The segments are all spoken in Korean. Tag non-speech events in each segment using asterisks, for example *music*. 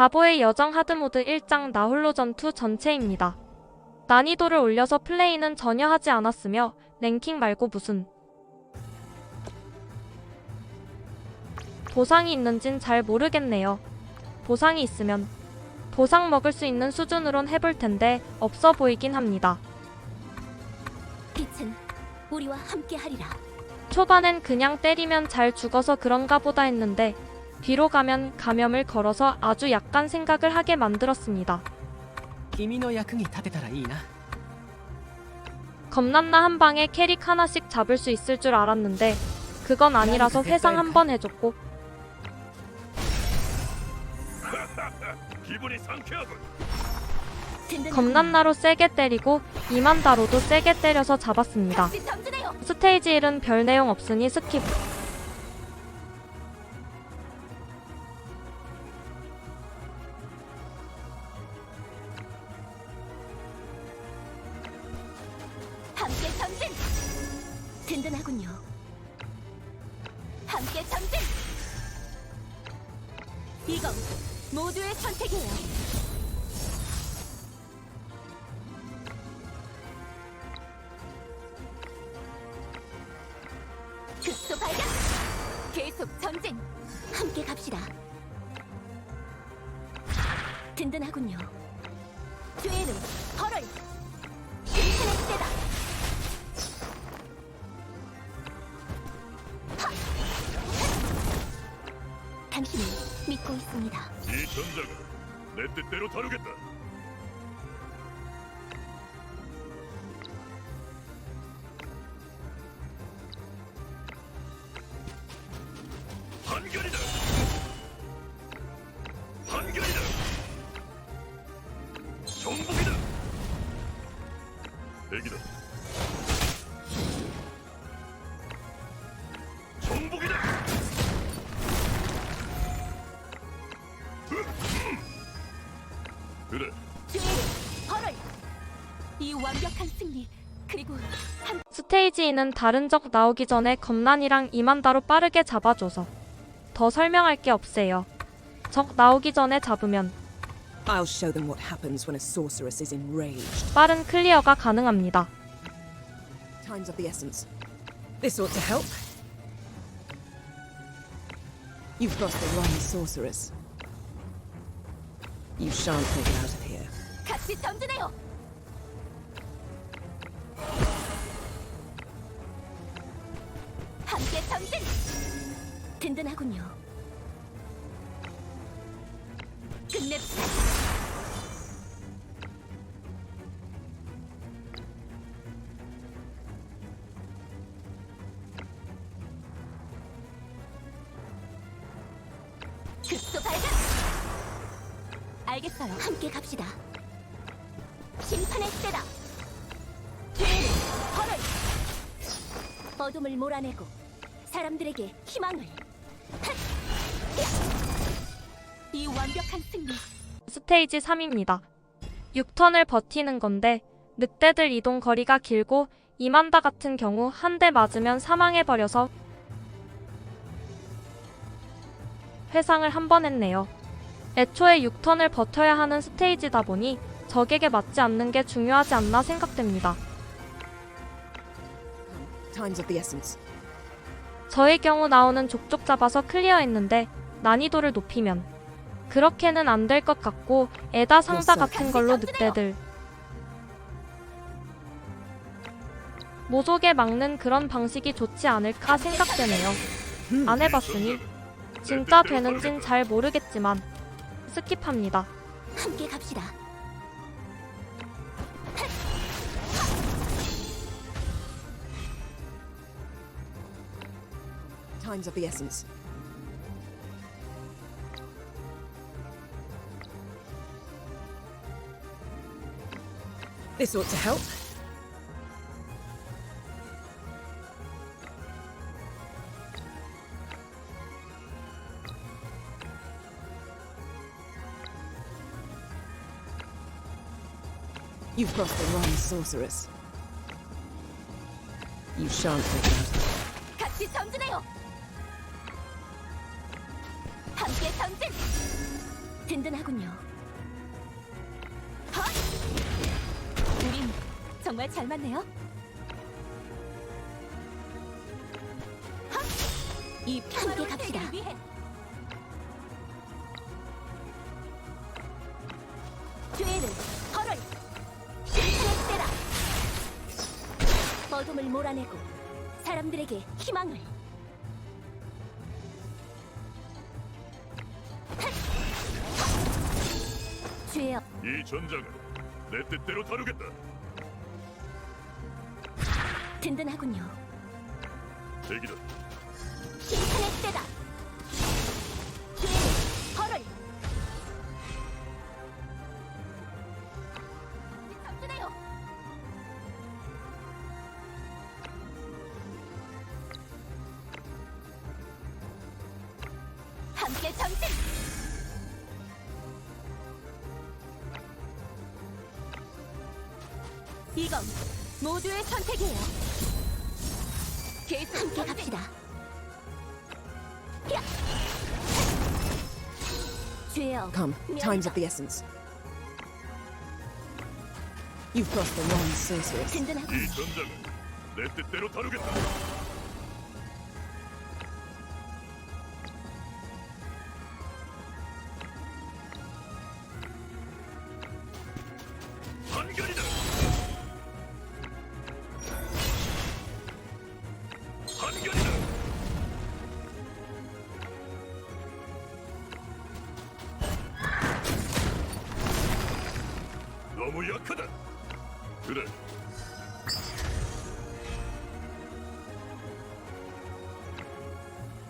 바보의 여정 하드모드 1장 나홀로 전투 전체입니다. 난이도를 올려서 플레이는 전혀 하지 않았으며 랭킹 말고 무슨 보상이 있는진 잘 모르겠네요. 보상이 있으면 보상 먹을 수 있는 수준으론 해볼 텐데 없어 보이긴 합니다. 빛은 우리와 함께 하리라. 초반엔 그냥 때리면 잘 죽어서 그런가 보다 했는데 뒤로 가면 감염을 걸어서 아주 약간 생각을 하게 만들었습니다. 겁난나 한 방에 캐릭 하나씩 잡을 수 있을 줄 알았는데 그건 아니라서 회상 한 번 해줬고 *laughs* 겁난나로 세게 때리고 이만다로도 세게 때려서 잡았습니다. 스테이지 1은 별 내용 없으니 스킵. 든든하군요. 죄는 헐을. 인터넷 때다. 당신을 믿고 있습니다. 이 전장은 내 뜻대로 다루겠다. 그래. 죄를 헐을. 이 완벽한 승리 그리고 한 스테이지 2는 다른 적 나오기 전에 겁난이랑 이만다로 빠르게 잡아줘서 더 설명할 게 없어요. 적 나오기 전에 잡으면 I'll show them what happens when a sorceress is enraged. 빠른 클리어가 가능합니다. Time's of the essence. This ought to help. You've crossed the wrong sorceress. You shan't make it out of here. 같이 전진해요. 함께 전진. 든든하군요. 끝냅시다. 급소 발견. 알겠어요. 함께 갑시다. 심판의 때다. 죄를 벌을. 어둠을 몰아내고 사람들에게 희망을. 핫! 이 완벽한 승리. 스테이지 3입니다. 6턴을 버티는 건데 늑대들 이동 거리가 길고 이만다 같은 경우 한 대 맞으면 사망해버려서 회상을 한 번 했네요. 애초에 6턴을 버텨야 하는 스테이지다 보니 적에게 맞지 않는 게 중요하지 않나 생각됩니다. 저의 경우 나오는 족족 잡아서 클리어했는데 난이도를 높이면 그렇게는 안 될 것 같고 에다 상자 같은 걸로 늑대들 모속에 막는 그런 방식이 좋지 않을까 생각되네요. 안 해봤으니 진짜 되는진 잘 모르겠지만 스킵합니다. 함께 갑시다. Time's of the essence. This ought to help. You've crossed the wrong sorceress. You shan't of here. 같이 전진해요. 함께 전진. 든든하군요. 헛! 우린 정말 잘 맞네요. 헛! 이 함께 갑시다. 죄는 어둠을 몰아내고 사람들에게 희망을. 죄여 이 전장은 내 뜻대로 다루겠다. 든든하군요. 대기다. 이건 모두의 선택이에요. 계속 함께 갑시다. 야! 죄여 Come, time's of the essence. You've crossed the wrong sorceress. 든든하고 이 전장은 내 뜻대로 다루겠다. 한결이다. 너무 약하다. 그래,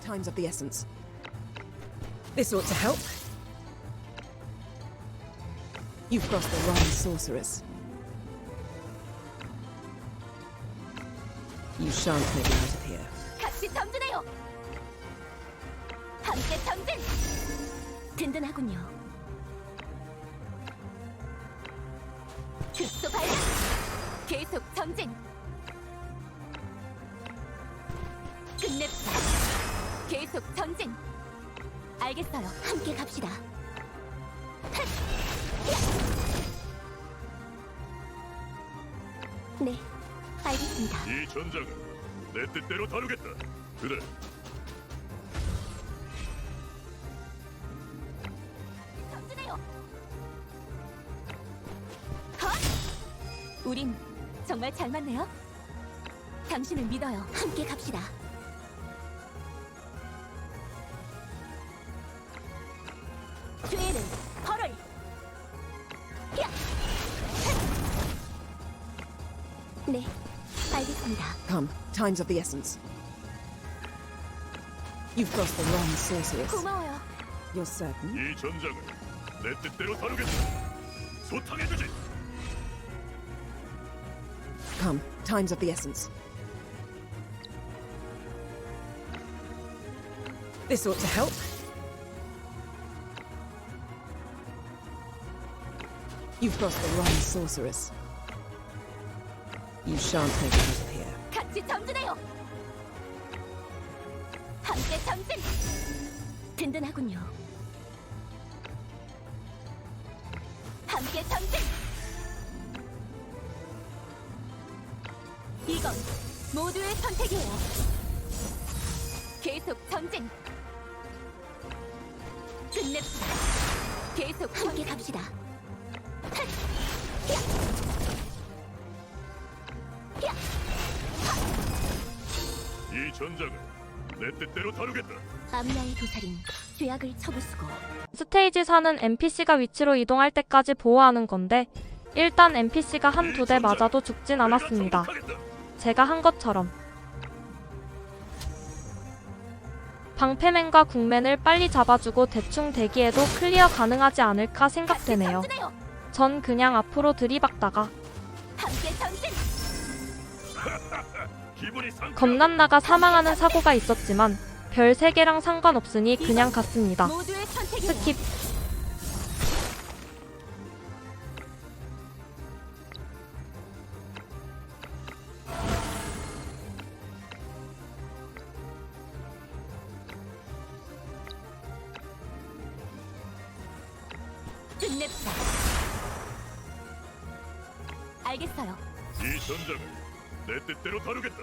Time's of the essence. This ought to help. You've crossed the wrong sorceress. You shan't make it out of here. 같이 전진해요. 함께 전진. 든든하군요. 전진. 끝냅시다. 계속 전진. 알겠어요. 함께 갑시다. 네, 알겠습니다. 이 전장은 내 뜻대로 다루겠다. 그래, 전진해요. 헛! 우린 정말 잘 맞네요. 당신을 믿어요. 함께 갑시다. 죄는 벌을. 야! 네, 알겠습니다. Come, time's of the essence. You've crossed the wrong sorceress. 고마워요. You're certain? 이 전장은 내 뜻대로 다루겠다. 소탕해주지. Come, time's of the essence. This ought to help. You've crossed the wrong sorceress. You shan't make it out of here. 같이 전진해요. 함께 전진. 든든하군요. 모두의 선택이에요. 계속 전진. 끝냅시다. 계속 함께 갑시다. 이 전장은 내 뜻대로 다루겠다. 암야의 도살인 죄악을 처부수고 스테이지 4는 NPC가 위치로 이동할 때까지 보호하는 건데 일단 NPC가 한 두 대 맞아도 죽진 않았습니다. 제가 한 것처럼. 방패맨과 국맨을 빨리 잡아주고 대충 대기해도 클리어 가능하지 않을까 생각되네요. 전 그냥 앞으로 들이박다가. *laughs* 겁난나가 사망하는 사고가 있었지만 별 3개랑 상관없으니 그냥 갔습니다. 스킵. 끝냅시다. 알겠어요. 이 전장을 내 뜻대로 다루겠다.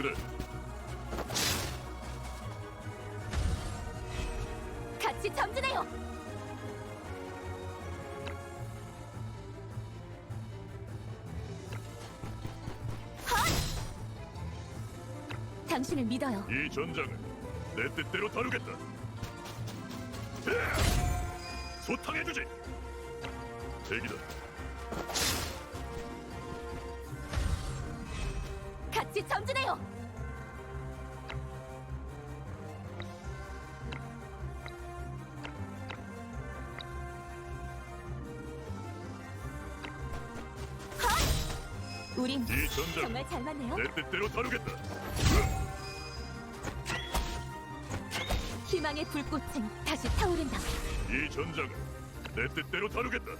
그래, 같이 전진해요. 헛! 당신을 믿어요. 이 전장을 내 뜻대로 다루겠다. 소탕해주지. 대기다. 우린 이 전장을 정말 잘 맞네요. 내 뜻대로 다루겠다. 희망의 불꽃은 다시 타오른다. 이 전장을 내 뜻대로 다루겠다.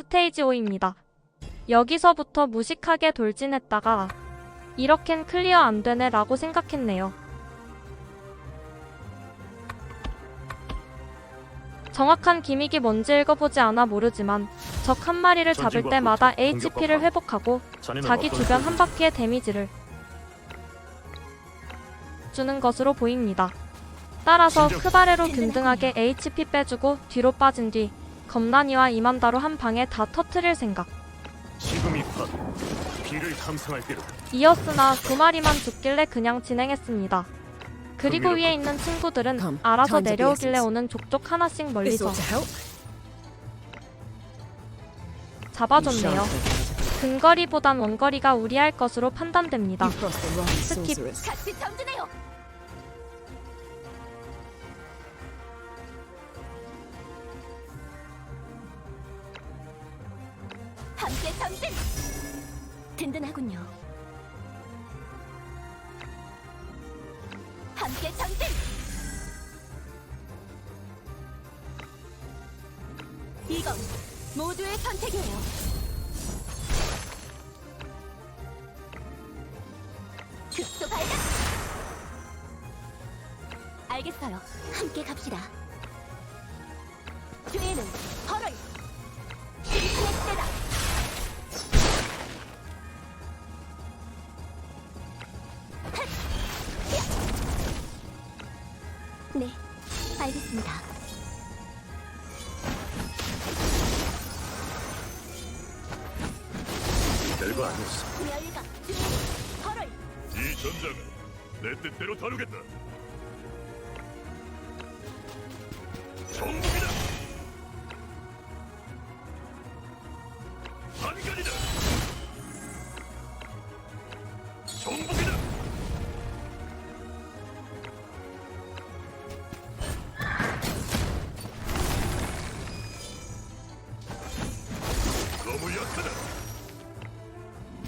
스테이지 5입니다. 여기서부터 무식하게 돌진했다가 이렇겐 클리어 안 되네 라고 생각했네요. 정확한 기믹이 뭔지 읽어보지 않아 모르지만 적 한 마리를 잡을 때마다 HP를 방. 회복하고 자기 주변 한 바퀴의 데미지를 주는 것으로 보입니다. 따라서. 크바레로 균등하게 HP 빼주고 뒤로 빠진 뒤 검난이와 이만다로 한 방에 다 터트릴 생각. 지금이 바로 비를 탐상할 때로 이었으나 두 마리만 죽길래 그냥 진행했습니다. 그리고. 위에 있는 친구들은 알아서 내려오길래. 오는 족족 하나씩 멀리서. 잡아줬네요. 근거리보단 원거리가 우리할 것으로 판단됩니다. the 든든하군요.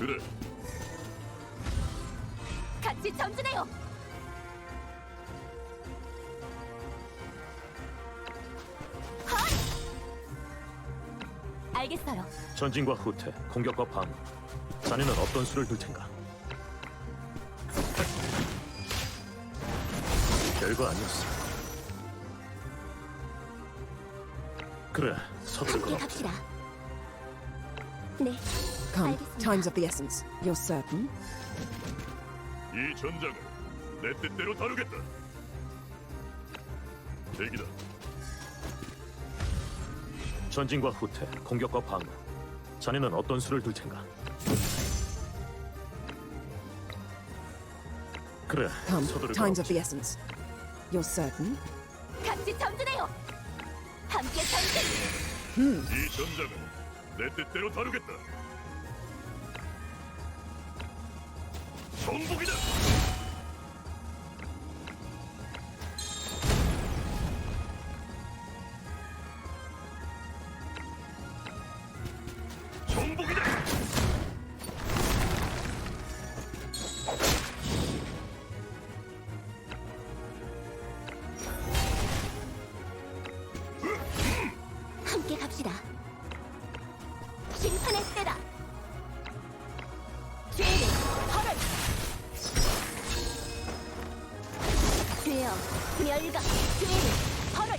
그래, 같이 전진해요. 헛! 알겠어요. 전진과 후퇴, 공격과 방어. 자네는 어떤 수를 둘 텐가? 별거 아니었어. 그래, 서둘 건 함께. 갑시다. 네, Come, time's of the essence. You're certain? 이 전장을 내 뜻대로 다루겠다. 대기다. 전진과 후퇴, 공격과 방어. 자네는 어떤 수를 둘 텐가? 그래, Come, 서두르 time's of the essence. You're certain? 같이 전진해요. 함께 전진. 이 전장은 내 뜻대로 다루겠다. 정복이다. 정복이다. 함께 갑시다. 심판의 때다. 멸가 죄는 벌을.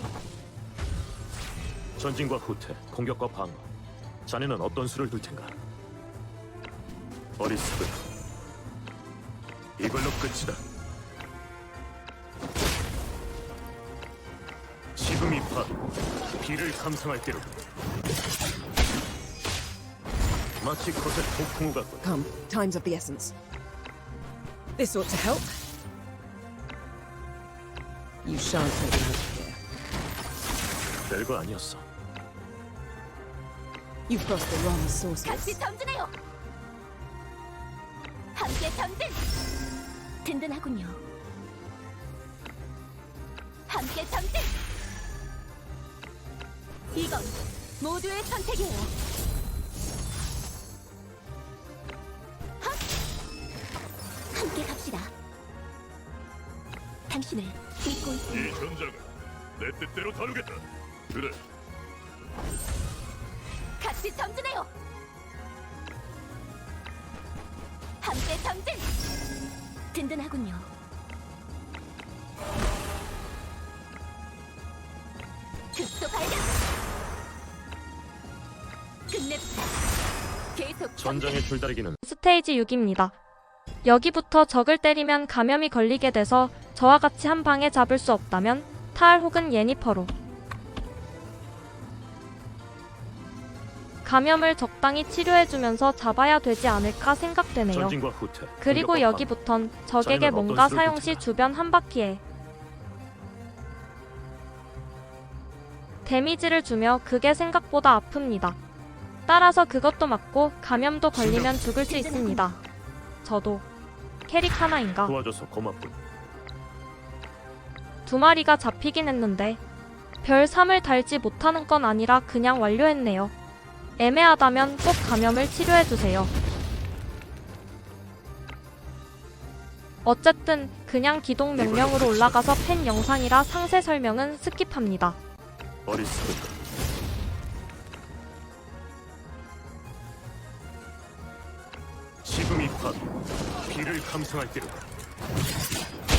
전진과 후퇴, 공격과 방어. 자네는 어떤 수를 둘 텐가? 어리석은 이걸로 끝이다. 지금이 바로 비를 감상할 때로. 마치 거센 폭풍우 같군. Come, time's of the essence. This ought to help. You shan't make it out of here. 별거 아니었어. You've crossed the wrong. 같이 전진해요. 함께 전진. 든든하군요. 함께 전진. 이건 모두의 선택이에요. 헛! 함께 갑시다. 당신을 믿고 있습니다. 이 전장은 내 뜻대로 다루겠다. 그래, 같이 전진해요. 함께 전진. 든든하군요. 급소 발견. 끝냅시다. 계속 전장의 줄다리기는 스테이지 6입니다. 여기부터 적을 때리면 감염이 걸리게 돼서 저와 같이 한 방에 잡을 수 없다면 타알 혹은 예니퍼로 감염을 적당히 치료해주면서 잡아야 되지 않을까 생각되네요. 그리고 여기부턴 적에게 뭔가 사용 시? 주변 한 바퀴에 데미지를 주며 그게 생각보다 아픕니다. 따라서 그것도 맞고 감염도 걸리면 죽을 수 있습니다. 저도 캐릭 하나인가. 도와줘서 고맙군. 두 마리가 잡히긴 했는데 별 3을 달지 못하는 건 아니라 그냥 완료했네요. 애매하다면 꼭 감염을 치료해주세요. 어쨌든 그냥 기동 명령으로 올라가서 팬 영상이라 상세 설명은 스킵합니다. 지금이 바로 비를 감상할 때로다.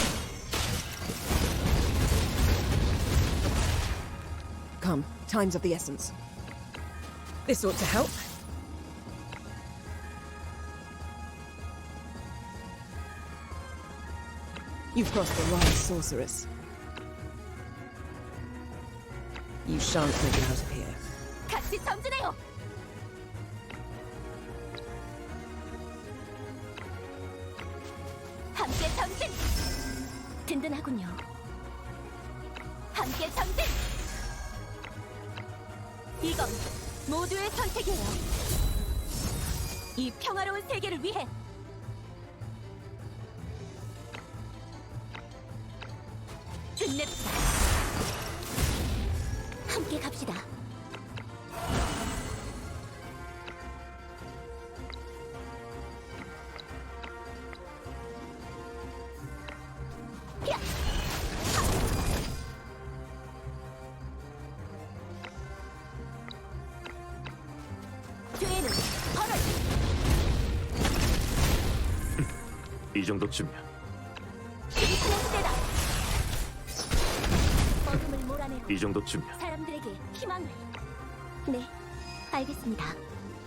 Come, time's of the essence. This ought to help. You've crossed the wrong sorceress. You shan't make it out of here. 같이 전진해요. 함께 전진. 든든하군요. 이건 모두의 선택이에요. 이 평화로운 세계를 위해. 이 정도쯤이야. 이 정도쯤이야. 사람들에게 희망을. 네, 알겠습니다.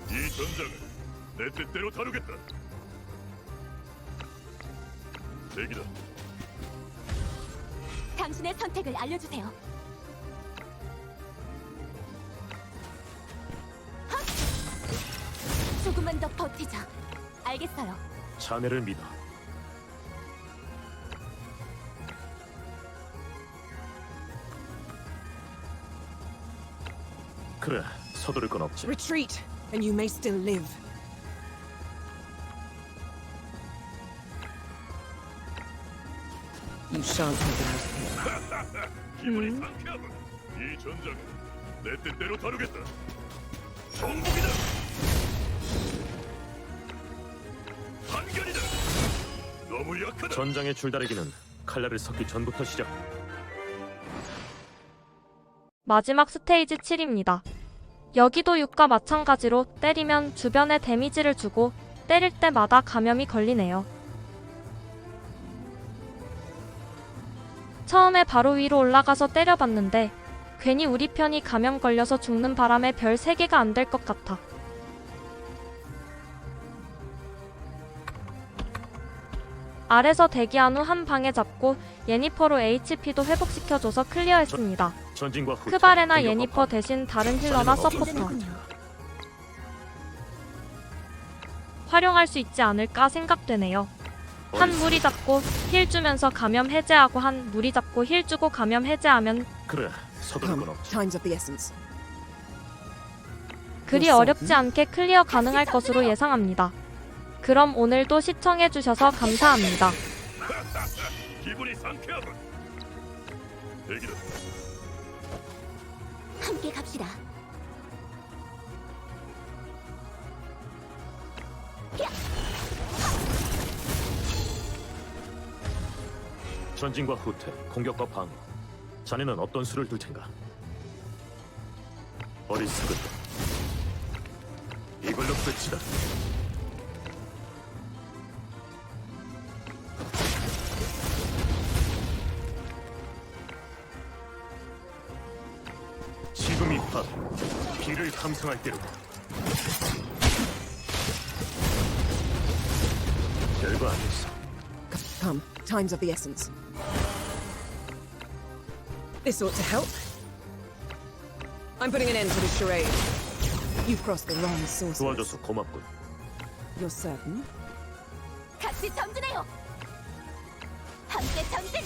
이 전장을 내 뜻대로 다루겠다. 대기다. 당신의 선택을 알려주세요. 조금만 더 버티자. 알겠어요. 자네를 믿어. 그래, 서두를 건 없지. Retreat, and you may still live. You shan't. 기분이 상쾌하군. 이 전장은 내 뜻대로 다루겠다. 정복이다. 한결이다. 너무 약하다. 전장의 줄다리기는 칼날을 섞기 전부터 시작. 마지막 스테이지 7입니다. 여기도 6과 마찬가지로 때리면 주변에 데미지를 주고 때릴 때마다 감염이 걸리네요. 처음에 바로 위로 올라가서 때려봤는데 괜히 우리 편이 감염 걸려서 죽는 바람에 별 3개가 안 될 것 같아. 아래서 대기한 후 한 방에 잡고 예니퍼로 HP도 회복시켜줘서 클리어했습니다. 전진과. 크바레나 예니퍼 방. 대신 다른 힐러나 서포터. 활용할 수 있지 않을까 생각되네요. 한 무리 잡고 힐 주면서 감염 해제하고 한 무리 잡고 힐 주고 감염 해제하면 그래, 서두를 건 Come, 없지. time's of the essence. 그리 어렵지 않게 클리어 가능할 것으로 예상합니다. 그럼 오늘도 시청해주셔서 감사합니다. 기분이 상쾌하군. 대기다. 함께 갑시다. 전진과 후퇴, 공격과 방어. 자네는 어떤 수를 둘 텐가? 어리석은. 이걸로 끝이다. 감상할 때로다. 별거 아니었어. Come, time's of the essence. This ought to help. I'm putting an end to this charade. You've crossed the wrong source. 도와줘서 고맙군. You're certain? 같이 전진해요. 함께 전진.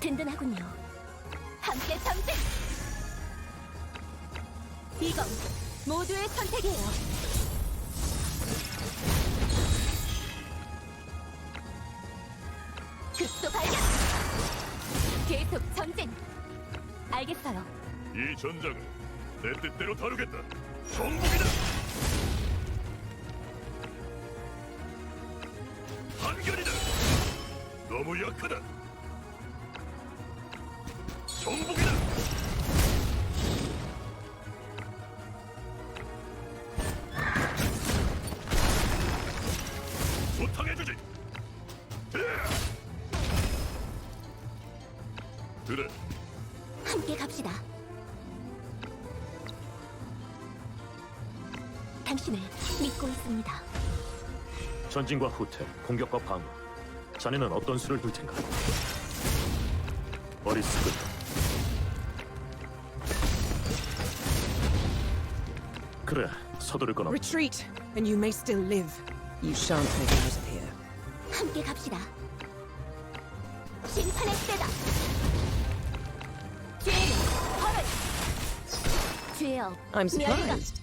든든하군요. 함께 전진. 이건 모두의 선택이에요. 급소 발견. 계속 전진. 알겠어요. 이 전장은 내 뜻대로 다루겠다. 정복이다. 한결이다. 너무 약하다. 정복이 그래. 함께 갑시다. 당신을 믿고 있습니다. 전진과 후퇴, 공격과 방어. 자네는 어떤 수를 둘 텐가? 어리석은. 그래, 서두를 건 없. Retreat, and you may still live. You shan't make it out of here. 함께 갑시다. 심판의 때다. I'm 미안하다. surprised.